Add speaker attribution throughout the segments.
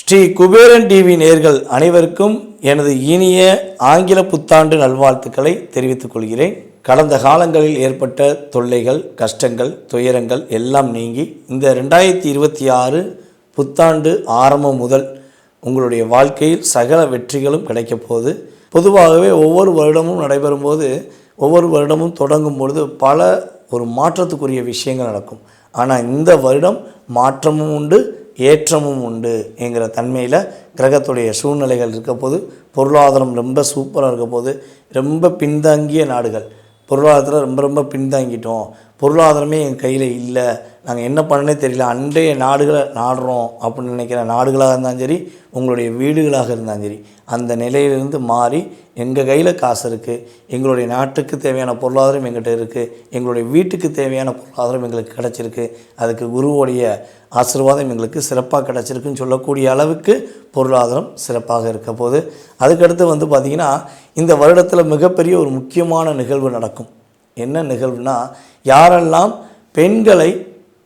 Speaker 1: Sri Kuberan TV நேர்கள் அனைவருக்கும் எனது இனிய ஆங்கில புத்தாண்டு நல்வாழ்த்துக்களை தெரிவித்துக் கொள்கிறேன். கடந்த காலங்களில் ஏற்பட்ட தொல்லைகள் கஷ்டங்கள் துயரங்கள் எல்லாம் நீங்கி இந்த ரெண்டாயிரத்தி இருபத்தி ஆறு புத்தாண்டு ஆரம்பம் முதல் உங்களுடைய வாழ்க்கையில் சகல வெற்றிகளும் கிடைக்கப் போகுது. பொதுவாகவே ஒவ்வொரு வருடமும் நடைபெறும் போது ஒவ்வொரு வருடமும் தொடங்கும் பொழுது பல ஒரு மாற்றத்துக்குரிய விஷயங்கள் நடக்கும். ஆனால் இந்த வருடம் மாற்றமும் உண்டு ஏற்றமும் உண்டு என்கிற தன்மையில் கிரகத்துடைய சூழ்நிலைகள் இருக்க போது பொருளாதாரம் ரொம்ப சூப்பராக இருக்க போது ரொம்ப பின்தங்கிய நாடுகள். பொருளாதாரத்தில் ரொம்ப ரொம்ப பின்தங்கிட்டோம். பொருளாதாரமே எங்கள் கையில் இல்லை. நாங்கள் என்ன பண்ணனே தெரியல. அன்றைய நாடுகளை நாடுறோம் அப்படின்னு நினைக்கிற நாடுகளாக இருந்தாலும் சரி உங்களுடைய வீடுகளாக இருந்தாலும் சரி அந்த நிலையிலிருந்து மாறி எங்கள் கையில் காசு இருக்குது எங்களுடைய நாட்டுக்கு தேவையான பொருளாதாரம் எங்கிட்ட இருக்குது எங்களுடைய வீட்டுக்கு தேவையான பொருளாதாரம் எங்களுக்கு கிடச்சிருக்கு அதுக்கு குருவோடைய ஆசீர்வாதம் எங்களுக்கு சிறப்பாக கிடச்சிருக்குன்னு சொல்லக்கூடிய அளவுக்கு பொருளாதாரம் சிறப்பாக இருக்க போது அதுக்கடுத்து வந்து பார்த்திங்கன்னா இந்த வருடத்தில் மிகப்பெரிய ஒரு முக்கியமான நிகழ்வு நடக்கும். என்ன நிகழ்வுனா யாரெல்லாம் பெண்களை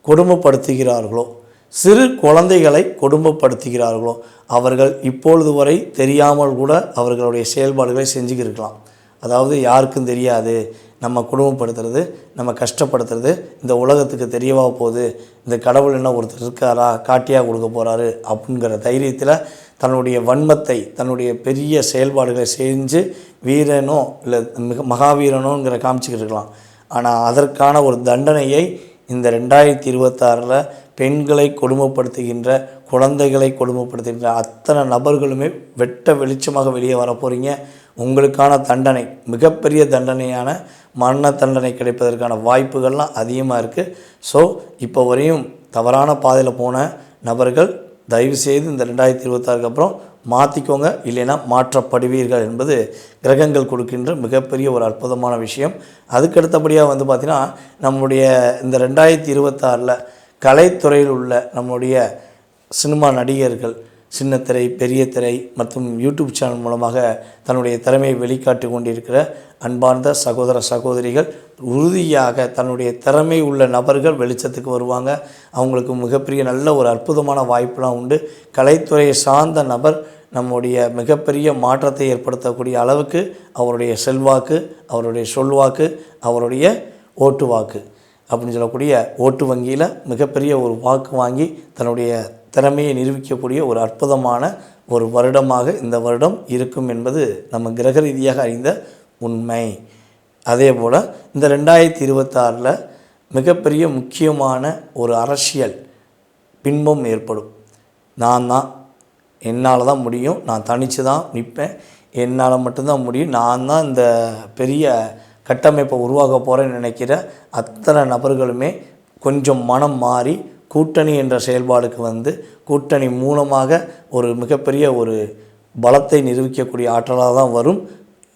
Speaker 1: கொடுமைப்படுத்துகிறார்களோ சிறு குழந்தைகளை கொடுமைப்படுத்துகிறார்களோ அவர்கள் இப்பொழுது வரை தெரியாமல் கூட அவர்களுடைய செயல்பாடுகளை செஞ்சுக்கிருக்கலாம். அதாவது யாருக்கும் தெரியாது நம்ம குடும்பப்படுத்துறது நம்ம கஷ்டப்படுத்துறது இந்த உலகத்துக்கு தெரியவா போகுது இந்த கடவுள் என்ன ஒருத்தர் இருக்காரா காட்டியாக கொடுக்க போகிறாரு அப்படிங்கிற தைரியத்தில் தன்னுடைய வன்மத்தை தன்னுடைய பெரிய செயல்பாடுகளை செஞ்சு வீரனோ இல்லை மிக மகாவீரனோங்கிற காமிச்சிக்கிட்டு இருக்கலாம். ஆனால் அதற்கான ஒரு தண்டனையை இந்த ரெண்டாயிரத்தி இருபத்தாறில் பெண்களை கொடுமைப்படுத்துகின்ற குழந்தைகளை கொடுமைப்படுத்துகின்ற அத்தனை நபர்களுமே வெட்ட வெளிச்சமாக வெளியே வரப்போகிறீங்க உங்களுக்கான தண்டனை மிகப்பெரிய தண்டனையான மரண தண்டனை கிடைப்பதற்கான வாய்ப்புகள்லாம் அதிகமாக இருக்குது ஸோ இப்போ வரையும் தவறான பாதையில் போன நபர்கள் தயவுசெய்து இந்த ரெண்டாயிரத்தி இருபத்தாறுக்கு அப்புறம் மாற்றிக்கோங்க இல்லைன்னா மாற்றப்படுவீர்கள் என்பது கிரகங்கள் கொடுக்கின்ற மிகப்பெரிய ஒரு அற்புதமான விஷயம். அதுக்கு அடுத்தபடியாக வந்து பார்த்திங்கன்னா நம்முடைய இந்த ரெண்டாயிரத்தி இருபத்தாறில் கலைத்துறையில் உள்ள நம்முடைய சினிமா நடிகர்கள் சின்னத்திரை பெரிய திரை மற்றும் யூடியூப் சேனல் மூலமாக தன்னுடைய திறமையை வெளிக்காட்டி கொண்டிருக்கிற அன்பார்ந்த சகோதர சகோதரிகள் உறுதியாக தன்னுடைய திறமை உள்ள நபர்கள் வெளிச்சத்துக்கு வருவாங்க. அவங்களுக்கு மிகப்பெரிய நல்ல ஒரு அற்புதமான வாய்ப்புலாம் உண்டு. கலைத்துறையை சார்ந்த நபர் நம்முடைய மிகப்பெரிய மாற்றத்தை ஏற்படுத்தக்கூடிய அளவுக்கு அவருடைய செல்வாக்கு அவருடைய சொல்வாக்கு அவருடைய ஓட்டு வாக்கு அப்படின்னு சொல்லக்கூடிய ஓட்டு வங்கியில் மிகப்பெரிய ஒரு வாக்கு வாங்கி தன்னுடைய திறமையை நிரூபிக்கக்கூடிய ஒரு அற்புதமான ஒரு வருடமாக இந்த வருடம் இருக்கும் என்பது நம்ம கிரக ரீதியாக அறிந்த உண்மை. அதே போல் இந்த ரெண்டாயிரத்தி இருபத்தாறில் மிகப்பெரிய முக்கியமான ஒரு அரசியல் பின்பம் ஏற்படும். நான் தான். என்னால் தான் முடியும். நான் தனித்து தான் நிற்பேன் என்னால் மட்டும்தான் முடியும். நான் தான் இந்த பெரிய கட்டமைப்பை உருவாக்க போகிறேன்னு நினைக்கிற அத்தனை நபர்களுமே கொஞ்சம் மனம் மாறி கூட்டணி என்ற செயல்பாடுக்கு வந்து கூட்டணி மூலமாக ஒரு மிகப்பெரிய ஒரு பலத்தை நிரூபிக்கக்கூடிய ஆற்றலாக தான் வரும்.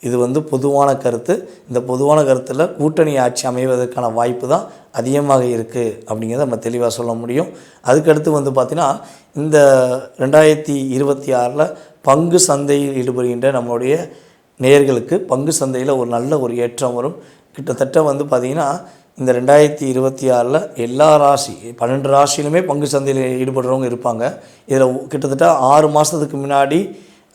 Speaker 1: இது வந்து பொதுவான கருத்து. இந்த பொதுவான கருத்தில் கூட்டணி ஆட்சி அமைவதற்கான வாய்ப்பு தான் அதிகமாக இருக்குது அப்படிங்கிறத நம்ம தெளிவாக சொல்ல முடியும். அதுக்கடுத்து வந்து பார்த்திங்கன்னா இந்த ரெண்டாயிரத்தி இருபத்தி ஆறில் பங்கு சந்தையில் ஈடுபடுகின்ற நம்மளுடைய நேயர்களுக்கு பங்கு சந்தையில் ஒரு நல்ல ஒரு ஏற்றம் வரும். கிட்டத்தட்ட வந்து பார்த்திங்கன்னா இந்த ரெண்டாயிரத்தி இருபத்தி ஆறில் எல்லா ராசி பன்னெண்டு ராசியிலுமே பங்கு சந்தையில் ஈடுபடுறவங்க இருப்பாங்க. இதில் கிட்டத்தட்ட ஆறு மாதத்துக்கு முன்னாடி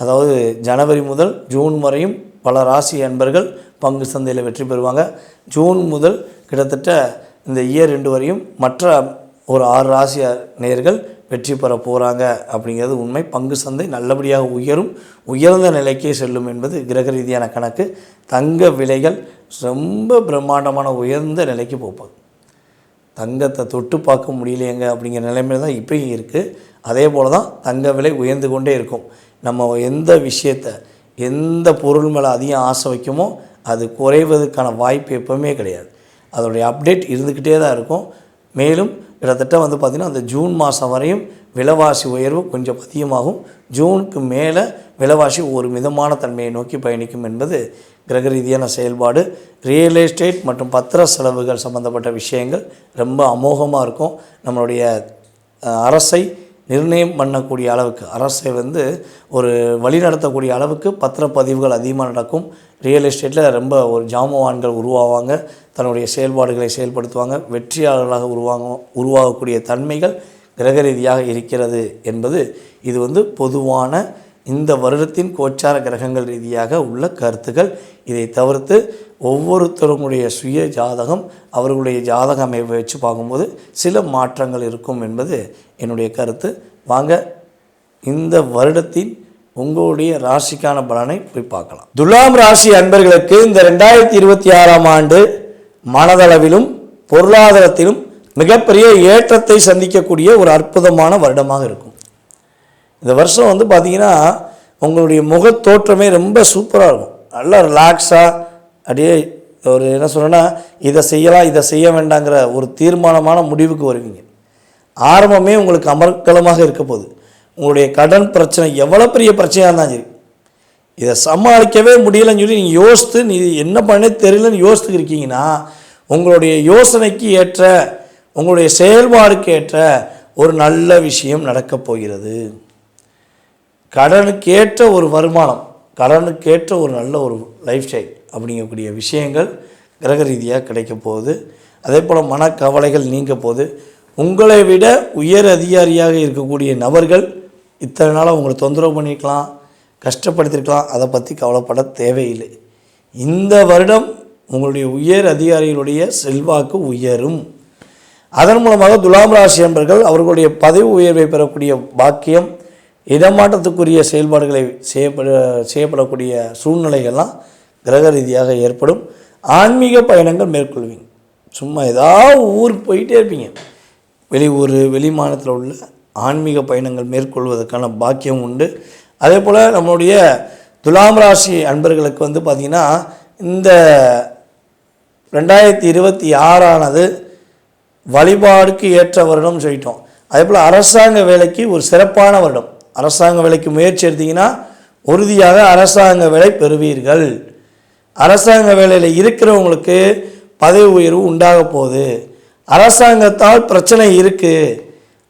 Speaker 1: அதாவது ஜனவரி முதல் ஜூன் வரையும் பல ராசி அன்பர்கள் பங்கு சந்தையில் வெற்றி பெறுவாங்க. ஜூன் முதல் கிட்டத்தட்ட இந்த இயர் ரெண்டு வரையும் மற்ற ஒரு ஆறு ராசி நேயர்கள் வெற்றி பெற போகிறாங்க அப்படிங்கிறது உண்மை. பங்கு சந்தை நல்லபடியாக உயரும். உயர்ந்த நிலைக்கே செல்லும் என்பது கிரக ரீதியான கணக்கு. தங்க விலைகள் ரொம்ப பிரம்மாண்டமான உயர்ந்த நிலைக்கு போப்பாங்க. தங்கத்தை தொட்டு பார்க்க முடியலையேங்க அப்படிங்கிற நிலைமையில் தான் இப்பயும் இருக்குது அதே போல் தான் தங்க விலை உயர்ந்து கொண்டே இருக்கும். நம்ம எந்த விஷயத்தை எந்த பொருள் மேலே அதிகம் ஆசை வைக்குமோ அது குறைவதற்கான வாய்ப்பு எப்போவுமே கிடையாது. அதோடைய அப்டேட் இருந்துக்கிட்டே தான் இருக்கும். மேலும் கிட்டத்தட்ட வந்து பார்த்திங்கன்னா அந்த ஜூன் மாதம் வரையும் விலைவாசி உயர்வு கொஞ்சம் அதிகமாகும். ஜூனுக்கு மேலே விலைவாசி ஒரு மிதமான தன்மையை நோக்கி பயணிக்கும் என்பது கிரக ரீதியான செயல்பாடு. ரியல் எஸ்டேட் மற்றும் பத்திர செலவுகள் சம்மந்தப்பட்ட விஷயங்கள் ரொம்ப அமோகமாக இருக்கும். நம்மளுடைய அரசை நிர்ணயம் பண்ணக்கூடிய அளவுக்கு அரசை வந்து ஒரு வழி நடத்தக்கூடிய அளவுக்கு பத்திரப்பதிவுகள் அதிகமாக நடக்கும். ரியல் எஸ்டேட்டில் ரொம்ப ஒரு ஜாமவான்கள் உருவாவாங்க. தன்னுடைய செயல்பாடுகளை செயல்படுத்துவாங்க. வெற்றியாளர்களாக உருவாங்க உருவாகக்கூடிய தன்மைகள் கிரக ரீதியாக இருக்கிறது என்பது இது வந்து பொதுவான இந்த வருடத்தின் கோச்சார கிரகங்கள் ரீதியாக உள்ள கருத்துக்கள். இதை தவிர்த்து ஒவ்வொருத்தருடைய சுய ஜாதகம் அவர்களுடைய ஜாதக அமைப்பை வச்சு பார்க்கும்போது சில மாற்றங்கள் இருக்கும் என்பது என்னுடைய கருத்து. வாங்க இந்த வருடத்தின் உங்களுடைய ராசிக்கான பலனை போய் பார்க்கலாம். துலாம் ராசி அன்பர்களுக்கு இந்த ரெண்டாயிரத்தி இருபத்தி ஆறாம் ஆண்டு மனதளவிலும் பொருளாதாரத்திலும் மிகப்பெரிய ஏற்றத்தை சந்திக்கக்கூடிய ஒரு அற்புதமான வருடமாக இருக்கும். இந்த வருஷம் வந்து பார்த்திங்கன்னா உங்களுடைய முகத்தோற்றமே ரொம்ப சூப்பராக இருக்கும். நல்லா ரிலாக்ஸாக அப்படியே ஒரு என்ன சொல்கிறேன்னா இதை செய்யலாம் இதை செய்ய வேண்டாங்கிற ஒரு தீர்மானமான முடிவுக்கு வருவீங்க. ஆரம்பமே உங்களுக்கு அமர்க்கலமாக இருக்க போகுது. உங்களுடைய கடன் பிரச்சனை எவ்வளோ பெரிய பிரச்சனையாக இருந்தாலும் சரி. இதை சமாளிக்கவே முடியலன்னு சொல்லி நீங்கள் யோசித்து நீ என்ன பண்ணே தெரியலன்னு யோசித்து இருக்கீங்கன்னா உங்களுடைய யோசனைக்கு ஏற்ற உங்களுடைய செயல்பாடுக்கு ஏற்ற ஒரு நல்ல விஷயம் நடக்கப் போகிறது. கடனுக்கேற்ற ஒரு வருமானம் கடனுக்கேற்ற ஒரு நல்ல ஒரு லைஃப் ஸ்டைல் அப்படிங்கக்கூடிய விஷயங்கள் கிரக ரீதியாக கிடைக்க போகுது. அதே போல் மனக்கவலைகள் நீங்க போகுது. உங்களை விட உயர் அதிகாரியாக இருக்கக்கூடிய நபர்கள் இத்தனை நாளாக உங்களை தொந்தரவு பண்ணியிருக்கலாம் கஷ்டப்படுத்திருக்கலாம் அதை பற்றி கவலைப்பட தேவையில்லை. இந்த வருடம் உங்களுடைய உயர் அதிகாரிகளுடைய செல்வாக்கு உயரும். அதன் மூலமாக துலாம் ராசி என்பர்கள் அவர்களுடைய பதவி உயர்வை பெறக்கூடிய பாக்கியம் இடமாற்றத்துக்குரிய செயல்பாடுகளை செய்யப்பட செய்யப்படக்கூடிய சூழ்நிலைகள்லாம் கிரக ரீதியாக ஏற்படும். ஆன்மீக பயணங்கள் மேற்கொள்வீங்க. சும்மா ஏதாவது ஊருக்கு போயிட்டே இருப்பீங்க. வெளியூர் வெளி மாநிலத்தில் உள்ள ஆன்மீக பயணங்கள் மேற்கொள்வதற்கான பாக்கியம் உண்டு. அதே போல் நம்மளுடைய துலாம் ராசி அன்பர்களுக்கு வந்து பார்த்திங்கன்னா இந்த ரெண்டாயிரத்தி இருபத்தி ஆறானது வழிபாடுக்கு ஏற்ற வருடம் சொல்லிட்டோம். அதே போல் அரசாங்க வேலைக்கு ஒரு சிறப்பான வருடம். அரசாங்க வேலைக்கு முயற்சி எடுத்தீங்கன்னா உறுதியாக அரசாங்க வேலை பெறுவீர்கள். அரசாங்க வேலையில் இருக்கிறவங்களுக்கு பதவி உயர்வு உண்டாக போகுது. அரசாங்கத்தால் பிரச்சனை இருக்குது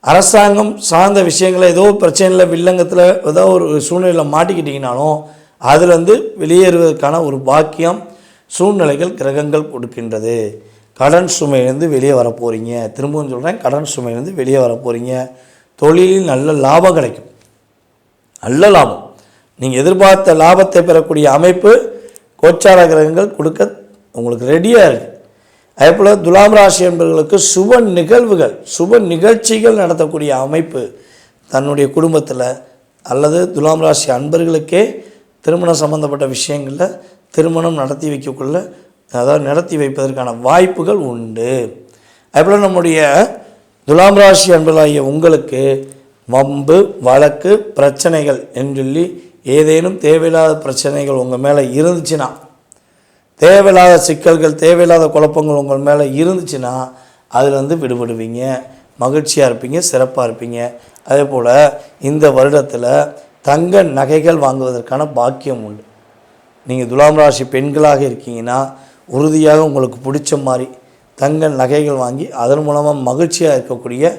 Speaker 1: அரசாங்கம் சார்ந்த விஷயங்களை ஏதோ பிரச்சனையில் வில்லங்கத்தில் ஏதோ ஒரு சூழ்நிலையில் மாட்டிக்கிட்டிங்கனாலும் அதுலேருந்து வெளியேறுவதற்கான ஒரு பாக்கியம் சூழ்நிலைகள் கிரகங்கள் கொடுக்கின்றது. கடன் சுமையிலேருந்து வெளியே வர போகிறீங்க திரும்பவும் சொல்கிறேன் கடன் சுமையிலேருந்து வெளியே வர போகிறீங்க தொழிலில் நல்ல லாபம் கிடைக்கும். நல்ல லாபம். நீங்கள் எதிர்பார்த்த லாபத்தை பெறக்கூடிய அமைப்பு கோச்சார கிரகங்கள் கொடுக்க உங்களுக்கு ரெடியாக இருக்குது அதே போல் துலாம் ராசி என்பவர்களுக்கு சுப நிகழ்வுகள் சுப நிகழ்ச்சிகள் நடத்தக்கூடிய அமைப்பு தன்னுடைய குடும்பத்தில் அல்லது துலாம் ராசி அன்பர்களுக்கே திருமணம் சம்பந்தப்பட்ட விஷயங்களில் திருமணம் நடத்தி வைக்கக்குள்ள அதாவது நடத்தி வைப்பதற்கான வாய்ப்புகள் உண்டு. அதுபோல் நம்முடைய துலாம் ராசி அன்பர்களாகிய உங்களுக்கு வம்பு வழக்கு பிரச்சனைகள் என்று சொல்லி ஏதேனும் தேவையில்லாத பிரச்சனைகள் உங்கள் மேலே இருந்துச்சுன்னா தேவையில்லாத சிக்கல்கள் தேவையில்லாத குழப்பங்கள் உங்கள் மேலே இருந்துச்சுன்னா அதுலேருந்து விடுபடுவீங்க. மகிழ்ச்சியாக இருப்பீங்க சிறப்பாக இருப்பீங்க. அதே போல் இந்த வருடத்தில் தங்க நகைகள் வாங்குவதற்கான பாக்கியம் உண்டு. நீங்கள் துலாம் ராசி பெண்களாக இருக்கீங்கன்னா உறுதியாக உங்களுக்கு பிடிச்ச மாதிரி தங்க நகைகள் வாங்கி அதன் மூலமாக மகிழ்ச்சியாக இருக்கக்கூடிய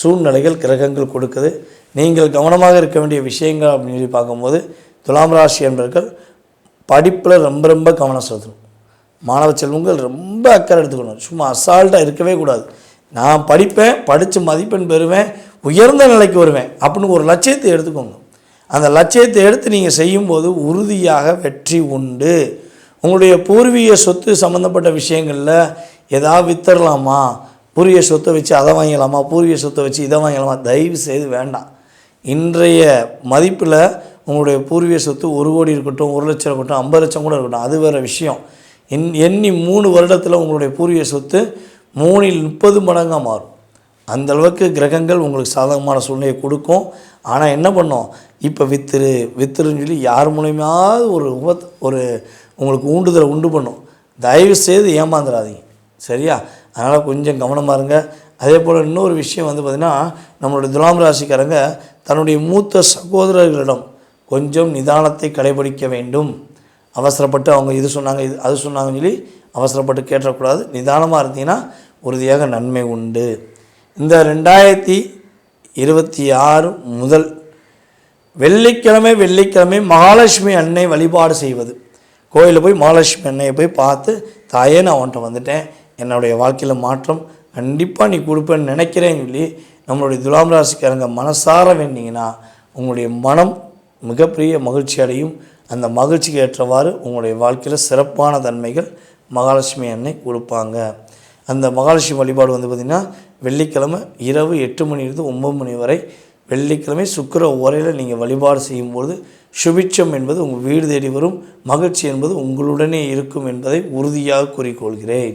Speaker 1: சூழ்நிலைகள் கிரகங்கள் கொடுக்குது. நீங்கள் கவனமாக இருக்க வேண்டிய விஷயங்கள் அப்படின்னு சொல்லி பார்க்கும்போது துலாம் ராசி என்பவர்கள் படிப்பில் ரொம்ப ரொம்ப கவனம் செலுத்தணும். மாணவ செல்வங்கள் ரொம்ப அக்கறை எடுத்துக்கணும். சும்மா அசால்ட்டாக இருக்கவே கூடாது. நான் படிப்பேன் படித்து மதிப்பெண் பெறுவேன் உயர்ந்த நிலைக்கு வருவேன் அப்படின்னு ஒரு லட்சியத்தை எடுத்துக்கோங்க. அந்த லட்சியத்தை எடுத்து நீங்கள் செய்யும்போது உறுதியாக வெற்றி உண்டு. உங்களுடைய பூர்வீக சொத்து சம்மந்தப்பட்ட விஷயங்களில் எதாவது வித்தரலாமா? பூர்வீக சொத்தை வச்சு அதை வாங்கிடலாமா? பூர்வீக சொத்தை வச்சு இதை வாங்கிடலாமா? தயவு செய்து வேண்டாம். இன்றைய மதிப்பில் உங்களுடைய பூர்வீக சொத்து ஒரு கோடி இருக்கட்டும் ஒரு லட்சம் இருக்கட்டும் ஐம்பது லட்சம் கூட இருக்கட்டும். அது வேறு விஷயம். என் எண்ணி மூணு வருடத்தில் உங்களுடைய பூர்வீக சொத்து மூணில் முப்பது மடங்காக மாறும். அந்த அளவுக்கு கிரகங்கள் உங்களுக்கு சாதகமான சூழ்நிலையை கொடுக்கும். ஆனால் என்ன பண்ணோம்? இப்போ வித்துரு வித்துருன்னு சொல்லி யார் மூலியமாவது ஒரு உபத் ஒரு உங்களுக்கு ஊண்டுதலை உண்டு பண்ணும். தயவு செய்து ஏமாந்துடாதீங்க. சரியா? அதனால் கொஞ்சம் கவனமாக இருங்க. அதே போல் இன்னொரு விஷயம் வந்து பார்த்திங்கன்னா நம்மளுடைய துலாம் ராசிக்காரங்க தன்னுடைய மூத்த சகோதரர்களிடம் கொஞ்சம் நிதானத்தை கடைபிடிக்க வேண்டும். அவசரப்பட்டு அவங்க இது சொன்னாங்க இது அது சொன்னாங்கன்னு சொல்லி அவசரப்பட்டு கேட்டக்கூடாது. நிதானமாக இருந்தீங்கன்னா உறுதியாக நன்மை உண்டு. இந்த ரெண்டாயிரத்தி இருபத்தி ஆறு முதல் வெள்ளிக்கிழமை வெள்ளிக்கிழமை மகாலட்சுமி அன்னை வழிபாடு செய்வது. கோயிலில் போய் மகாலட்சுமி அன்னையை போய் பார்த்து தாயே நான் அவன்கிட்ட வந்துட்டேன். என்னுடைய வாழ்க்கையில் மாற்றம் கண்டிப்பாக நீ கொடுப்பேன்னு நினைக்கிறேன்னு சொல்லி நம்மளுடைய துலாம் ராசிக்காரங்க மனசார வேண்டிங்கன்னா உங்களுடைய மனம் மிகப்பெரிய மகிழ்ச்சி அடையும். அந்த மகிழ்ச்சிக்கு ஏற்றவாறு உங்களுடைய வாழ்க்கையில் சிறப்பான தன்மைகள் மகாலட்சுமி அன்னை கொடுப்பாங்க. அந்த மகாலட்சுமி வழிபாடு வந்து பார்த்திங்கன்னா வெள்ளிக்கிழமை இரவு எட்டு மணிலிருந்து ஒம்பது மணி வரை வெள்ளிக்கிழமை சுக்கிர உரையில் நீங்கள் வழிபாடு செய்யும்போது சுபிட்சம் என்பது உங்கள் வீடு தேடி வரும் மகிழ்ச்சி என்பது உங்களுடனே இருக்கும் என்பதை உறுதியாக கூறிக்கொள்கிறேன்.